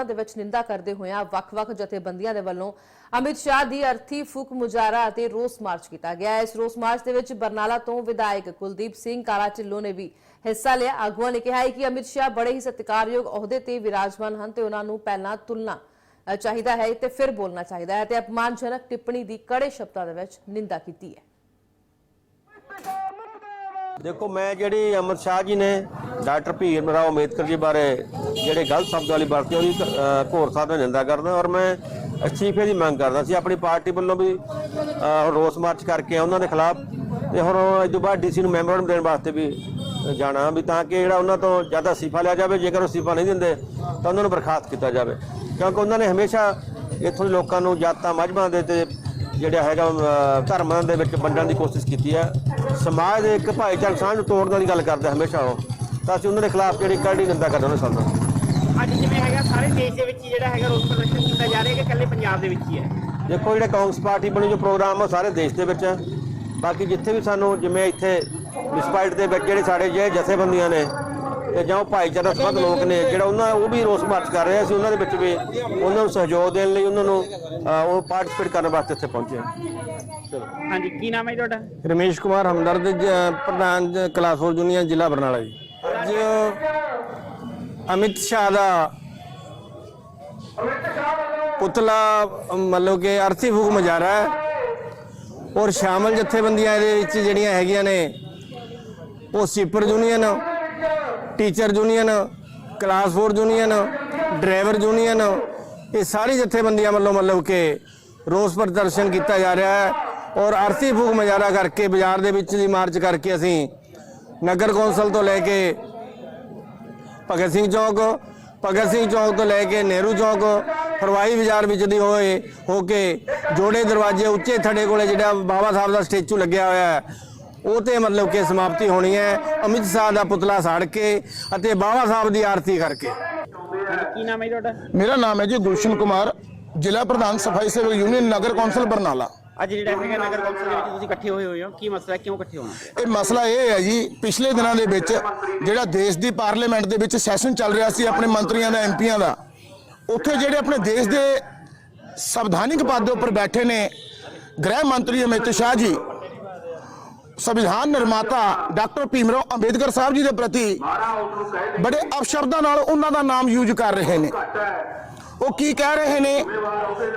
ਸ਼ਬਦਾਂ ਦੇ ਵਿੱਚ ਨਿੰਦਾ ਕਰਦੇ ਹੋਇਆਂ ਵੱਖ-ਵੱਖ ਜਥੇਬੰਦੀਆਂ ਦੇ ਵੱਲੋਂ ਅਮਿਤ ਸ਼ਾਹ ਦੀ ਅਰਥੀ ਫੂਕ ਮੁਜ਼ਾਹਰਾ ਅਤੇ ਰੋਸ ਮਾਰਚ ਕੀਤਾ ਗਿਆ। ਇਸ ਰੋਸ ਮਾਰਚ ਦੇ ਵਿੱਚ ਬਰਨਾਲਾ ਤੋਂ ਵਿਧਾਇਕ ਕੁਲਦੀਪ ਸਿੰਘ ਕਾਲਾ ਨੇ ਵੀ ਹਿੱਸਾ ਲਿਆ। ਆਗੂਆਂ ਨੇ ਕਿਹਾ ਕਿ ਅਮਿਤ ਸ਼ਾਹ ਬੜੇ ਹੀ ਸਤਿਕਾਰਯੋਗ ਅਹੁਦੇ ਤੇ ਵਿਰਾਜਮਾਨ ਹਨ ਤੇ ਉਹਨਾਂ ਨੂੰ ਪਹਿਲਾਂ ਤੁਲਨਾ ਚਾਹੀਦਾ ਹੈ ਤੇ ਫਿਰ ਬੋਲਣਾ ਚਾਹੀਦਾ ਹੈ ਤੇ ਅਪਮਾਨਜਨਕ ਟਿੱਪਣੀ ਦੀ ਕੜੇ ਸ਼ਬਦਾਂ ਦੇ ਵਿੱਚ ਨਿੰਦਾ ਕੀਤੀ ਹੈ। ਦੇਖੋ, ਮੈਂ ਜਿਹੜੀ ਅਮਰ ਸ਼ਾਹ ਜੀ ਨੇ ਡਾਕਟਰ ਭੀਮ ਰਾਓ ਅੰਬੇਦਕਰ ਜੀ ਬਾਰੇ ਜਿਹੜੇ ਗਲਤ ਸ਼ਬਦ ਵਾਲੀ ਵਰਤੀ ਉਹਦੀ ਘੋਰ ਸਾਹਿਬ ਨਾਲ ਨਿੰਦਾ ਕਰਦਾ ਔਰ ਮੈਂ ਅਸਤੀਫੇ ਦੀ ਮੰਗ ਕਰਦਾ ਸੀ। ਆਪਣੀ ਪਾਰਟੀ ਵੱਲੋਂ ਵੀ ਰੋਸ ਮਾਰਚ ਕਰਕੇ ਉਹਨਾਂ ਦੇ ਖਿਲਾਫ ਤੇ ਹੁਣ ਇਸ ਤੋਂ ਬਾਅਦ ਡੀਸੀ ਨੂੰ ਮੈਮੋਰੰਡਮ ਦੇਣ ਵਾਸਤੇ ਵੀ ਜਾਣਾ ਵੀ ਤਾਂ ਕਿ ਜਿਹੜਾ ਉਹਨਾਂ ਤੋਂ ਜ਼ਿਆਦਾ ਅਸਤੀਫਾ ਲਿਆ ਜਾਵੇ, ਜੇਕਰ ਉਹ ਅਸਤੀਫਾ ਨਹੀਂ ਦਿੰਦੇ ਤਾਂ ਉਹਨਾਂ ਨੂੰ ਬਰਖਾਸਤ ਕੀਤਾ ਜਾਵੇ। ਕਿਉਂਕਿ ਉਹਨਾਂ ਨੇ ਹਮੇਸ਼ਾ ਇੱਥੋਂ ਦੇ ਲੋਕਾਂ ਨੂੰ ਜਾਤਾਂ ਮਜ਼ਬਾਂ ਦੇ ਤੇ ਜਿਹੜਾ ਹੈਗਾ ਧਰਮਾਂ ਦੇ ਵਿੱਚ ਵੰਡਣ ਦੀ ਕੋਸ਼ਿਸ਼ ਕੀਤੀ ਹੈ। ਸਮਾਜ ਦੇ ਇੱਕ ਭਾਈਚਾਰਕ ਸਾਂਝ ਨੂੰ ਤੋੜਨ ਦੀ ਗੱਲ ਕਰਦੇ ਹਮੇਸ਼ਾ ਉਹ। ਤਾਂ ਅਸੀਂ ਉਹਨਾਂ ਦੇ ਖਿਲਾਫ ਜਿਹੜੀ ਕਰੜੀ ਨਿੰਦਾ ਕਰਦੇ ਉਹਨਾਂ ਸਾਨੂੰ ਅੱਜ ਜਿਵੇਂ ਹੈਗਾ ਸਾਰੇ ਦੇਸ਼ ਦੇ ਵਿੱਚ ਹੀ ਜਿਹੜਾ ਹੈਗਾ ਰੋਸ ਪ੍ਰਦਰਸ਼ਨ ਕੀਤਾ ਜਾ ਰਿਹਾ ਕਿ ਇਕੱਲੇ ਪੰਜਾਬ ਦੇ ਵਿੱਚ ਹੀ ਹੈ। ਦੇਖੋ ਜਿਹੜੇ ਕਾਂਗਰਸ ਪਾਰਟੀ ਬਣੀ ਜੋ ਪ੍ਰੋਗਰਾਮ ਉਹ ਸਾਰੇ ਦੇਸ਼ ਦੇ ਵਿੱਚ ਹੈ ਬਾਕੀ ਜਿੱਥੇ ਵੀ ਸਾਨੂੰ ਜਿਵੇਂ ਇੱਥੇ ਡਿਸਪਾਈਟ ਦੇ ਵਿੱਚ ਜਿਹੜੇ ਸਾਡੇ ਜੇ ਜਥੇਬੰਦੀਆਂ ਨੇ ਤੇ ਜਾਂ ਉਹ ਭਾਈਚਾਰਾ ਸੰਬੰਧ ਲੋਕ ਨੇ ਜਿਹੜਾ ਉਹਨਾਂ ਉਹ ਵੀ ਰੋਸ ਮਾਰਚ ਕਰ ਰਹੇ ਆ, ਅਸੀਂ ਉਹਨਾਂ ਦੇ ਵਿੱਚ ਵੀ ਉਹਨਾਂ ਨੂੰ ਸਹਿਯੋਗ ਦੇਣ ਲਈ ਉਹਨਾਂ ਨੂੰ ਉਹ ਪਾਰਟਿਸਿਪੇਟ ਕਰਨ ਵਾਸਤੇ ਇੱਥੇ ਪਹੁੰਚੇ ਹਾਂ ਚਲੋ। ਹਾਂਜੀ ਕੀ ਨਾਮ ਹੈ ਜੀ ਤੁਹਾਡਾ? ਰਮੇਸ਼ ਕੁਮਾਰ ਹਮਦਰਦ ਜ- ਪ੍ਰਧਾਨ ਜ- ਕਲਾਸ ਫੋਰ ਜੂਨੀਅਰ ਜ਼ਿਲ੍ਹਾ ਬਰਨਾਲਾ ਜੀ। ਅੱਜ ਅਮਿਤ ਸ਼ਾਹ ਦਾ ਪੁਤਲਾ, ਮਤਲਬ ਕਿ ਅਰਥੀ ਫੂਕ ਮਜਾਰਾ ਹੈ। ਔਰ ਸ਼ਾਮਲ ਜਥੇਬੰਦੀਆਂ ਇਹਦੇ ਵਿੱਚ ਜਿਹੜੀਆਂ ਹੈਗੀਆਂ ਨੇ, ਉਹ sweeper union, teacher union, class four union, driver union, ਇਹ ਸਾਰੀ ਜਥੇਬੰਦੀਆਂ ਵੱਲੋਂ ਮਤਲਬ ਕਿ ਰੋਸ ਪ੍ਰਦਰਸ਼ਨ ਕੀਤਾ ਜਾ ਰਿਹਾ ਹੈ। ਔਰ ਅਰਥੀ ਫੂਕ ਮਜਾਰਾ ਕਰਕੇ ਬਾਜ਼ਾਰ ਦੇ ਵਿੱਚ ਦੀ ਮਾਰਚ ਕਰਕੇ ਅਸੀਂ ਨਗਰ ਕੌਂਸਲ ਤੋਂ ਲੈ ਕੇ ਭਗਤ ਸਿੰਘ ਚੌਕ ਭਗਤ ਸਿੰਘ ਚੌਕ ਤੋਂ ਲੈ ਕੇ ਨਹਿਰੂ ਚੌਕ ਫਰਵਾਈ ਬਾਜ਼ਾਰ ਵਿੱਚ ਦੀ ਹੋਏ ਹੋ ਕੇ ਜੋੜੇ ਦਰਵਾਜ਼ੇ ਉੱਚੇ ਥੜੇ ਕੋਲੇ ਜਿਹੜਾ ਬਾਬਾ ਸਾਹਿਬ ਦਾ ਸਟੈਚੂ ਲੱਗਿਆ ਹੋਇਆ ਹੈ ਉਹ ਤੇ ਮਤਲਬ ਕਿ ਸਮਾਪਤੀ ਹੋਣੀ ਹੈ ਅਮਿਤ ਸ਼ਾਹ ਦਾ ਪੁਤਲਾ ਸਾੜ ਕੇ ਅਤੇ ਬਾਬਾ ਸਾਹਿਬ ਦੀ ਆਰਤੀ ਕਰਕੇ। ਕੀ ਨਾਮ ਹੈ ਜੀ ਤੁਹਾਡਾ? ਮੇਰਾ ਨਾਮ ਹੈ ਜੀ ਗੁਲਸ਼ਨ ਕੁਮਾਰ ਜ਼ਿਲ੍ਹਾ ਪ੍ਰਧਾਨ ਸਫ਼ਾਈ ਸੇਵਕ ਯੂਨੀਅਨ ਨਗਰ ਕੌਂਸਲ ਬਰਨਾਲਾ। ਅੱਜ ਜਿਹੜਾ ਹੈਗਾ ਨਗਰ ਕੌਂਸਲ ਦੇ ਵਿੱਚ ਤੁਸੀਂ ਇਕੱਠੇ ਹੋਏ ਹੋਏ ਹੋ, ਕੀ ਮਸਲਾ ਹੈ, ਕਿਉਂ ਇਕੱਠੇ ਹੋਣਾ? ਇਹ ਮਸਲਾ ਇਹ ਹੈ ਜੀ, ਪਿਛਲੇ ਦਿਨਾਂ ਦੇ ਵਿੱਚ ਜਿਹੜਾ ਦੇਸ਼ ਦੀ ਪਾਰਲੀਮੈਂਟ ਦੇ ਵਿੱਚ ਸੈਸ਼ਨ ਚੱਲ ਰਿਹਾ ਸੀ ਆਪਣੇ ਮੰਤਰੀਆਂ ਦਾ ਐਮਪੀਆਂ ਦਾ, ਉੱਥੇ ਜਿਹੜੇ ਆਪਣੇ ਦੇਸ਼ ਦੇ ਸੰਵਿਧਾਨਿਕ ਪਦ ਦੇ ਉੱਪਰ ਬੈਠੇ ਨੇ ਗ੍ਰਹਿ ਮੰਤਰੀ ਅਮਿਤ ਸ਼ਾਹ ਜੀ, ਸੰਵਿਧਾਨ ਨਿਰਮਾਤਾ ਡਾਕਟਰ ਭੀਮਰਾਓ ਅੰਬੇਦਕਰ ਸਾਹਿਬ ਜੀ ਦੇ ਪ੍ਰਤੀ ਬੜੇ ਅਪਸ਼ਬਦਾਂ ਨਾਲ ਉਹਨਾਂ ਦਾ ਨਾਮ ਯੂਜ਼ ਕਰ ਰਹੇ ਨੇ। ਉਹ ਕੀ ਕਹਿ ਰਹੇ ਨੇ?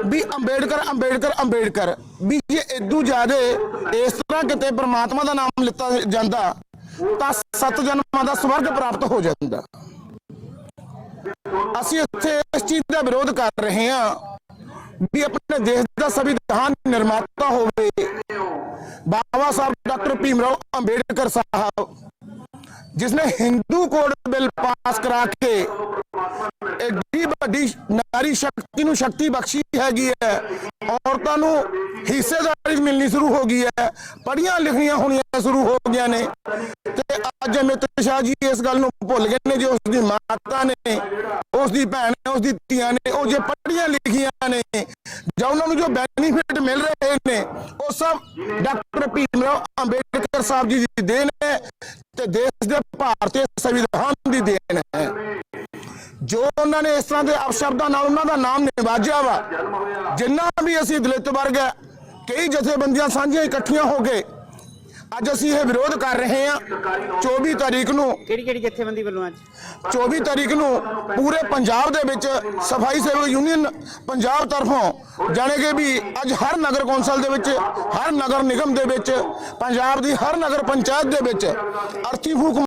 ਵੀ ਅੰਬੇਡਕਰ ਅੰਬੇਡਕਰ ਅੰਬੇਡਕਰ। ਵੀ ਜੇ ਇਦੋਂ ਜ਼ਿਆਦੇ ਇਸ ਤਰ੍ਹਾਂ ਕਿਤੇ ਪ੍ਰਮਾਤਮਾ ਦਾ ਨਾਮ ਲਿੱਤਾ ਜਾਂਦਾ, ਤਾਂ ਸੱਤ ਜਨਮਾਂ ਦਾ ਸਵਰਗ ਪ੍ਰਾਪਤ ਹੋ ਜਾਂਦਾ। ਅਸੀਂ ਇੱਥੇ ਇਸ ਚੀਜ਼ ਦਾ ਵਿਰੋਧ ਕਰ ਰਹੇ ਹਾਂ ਵੀ ਆਪਣੇ ਦੇਸ਼ ਦਾ ਸੰਵਿਧਾਨ ਨਿਰਮਾਤਾ ਹੋਵੇ। ਬਾਬਾ ਸਾਹਿਬ ਡਾਕਟਰ ਭੀਮ ਰਾਓ ਅੰਬੇਡਕਰ ਸਾਹਿਬ ਜਿਸ ਨੇ ਹਿੰਦੂ ਕੋਡ ਬਿੱਲ ਪਾਸ ਕਰਾ ਕੇ ਐਡੀ ਵੱਡੀ, ਨਾਰੀ ਸ਼ਕਤੀ ਨੂੰ ਸ਼ਕਤੀ ਬਖਸ਼ੀ ਹੈਗੀ ਹੈ। ਔਰਤਾਂ ਨੂੰ ਹਿੱਸੇਦਾਰੀ ਮਿਲਣੀ ਸ਼ੁਰੂ ਹੋ ਗਈ ਹੈ। ਪੜੀਆਂ ਲਿਖੀਆਂ ਹੋਣੀਆਂ ਸ਼ੁਰੂ ਹੋ ਗਈਆਂ ਨੇ। ਤੇ ਅੱਜ ਅਮਿਤ ਸ਼ਾਹ ਜੀ ਇਸ ਗੱਲ ਨੂੰ ਭੁੱਲ ਗਏ ਨੇ, ਜੇ ਉਸ ਦੀ ਮਾਤਾ ਨੇ, ਉਸ ਦੀ ਭੈਣ ਨੇ, ਉਸ ਦੀ ਧੀਆਂ ਨੇ, ਉਹ ਜੇ ਪੜੀਆਂ ਲਿਖੀਆਂ ਨੇ, ਜਾਂ ਉਹਨਾਂ ਨੂੰ ਜੋ ਬੈਨੀਫਿਟ ਮਿਲ ਰਹੇ ਨੇ, ਉਹ ਸਭ ਡਾਕਟਰ ਭੀਮ ਰਾਓ ਅੰਬੇਡਕਰ ਸਾਹਿਬ ਜੀ ਦੀ ਦੇਣ ਹੈ ਤੇ ਦੇਸ਼ ਦੇ ਭਾਰਤੀ ਸੰਵਿਧਾਨ ਦੀ ਦੇਣ ਹੈ। ਤਰ੍ਹਾਂ ਦੇ ਅਪਸ਼ਬਦਾਂ ਨਾਲ ਉਹਨਾਂ ਦਾ ਨਾਮ ਨਿਵਾਜਿਆ ਵਾ। ਜਿੰਨਾ ਵੀ ਅਸੀਂ ਦਲਿਤ ਵਰਗ ਹੈ ਕਈ ਜਥੇਬੰਦੀਆਂ ਸਾਂਝੀਆਂ ਇਕੱਠੀਆਂ ਹੋ ਕੇ ਅੱਜ ਅਸੀਂ ਇਹ ਵਿਰੋਧ ਕਰ ਰਹੇ ਹਾਂ 24 ਤਾਰੀਖ ਨੂੰ। ਕਿਹੜੀ ਕਿਹੜੀ ਜਥੇਬੰਦੀ ਵੱਲੋਂ ਅੱਜ? 24 ਤਾਰੀਖ ਨੂੰ ਪੂਰੇ ਪੰਜਾਬ ਦੇ ਵਿੱਚ ਸਫ਼ਾਈ ਸੇਵਕ ਯੂਨੀਅਨ ਪੰਜਾਬ ਤਰਫੋਂ ਜਾਣੇ ਕਿ ਵੀ ਅੱਜ ਹਰ ਨਗਰ ਕੌਂਸਲ ਦੇ ਵਿੱਚ ਹਰ ਨਗਰ ਨਿਗਮ ਦੇ ਵਿੱਚ ਪੰਜਾਬ ਦੀ ਹਰ ਨਗਰ ਪੰਚਾਇਤ ਦੇ ਵਿੱਚ ਅਰਥੀ ਫੂਕ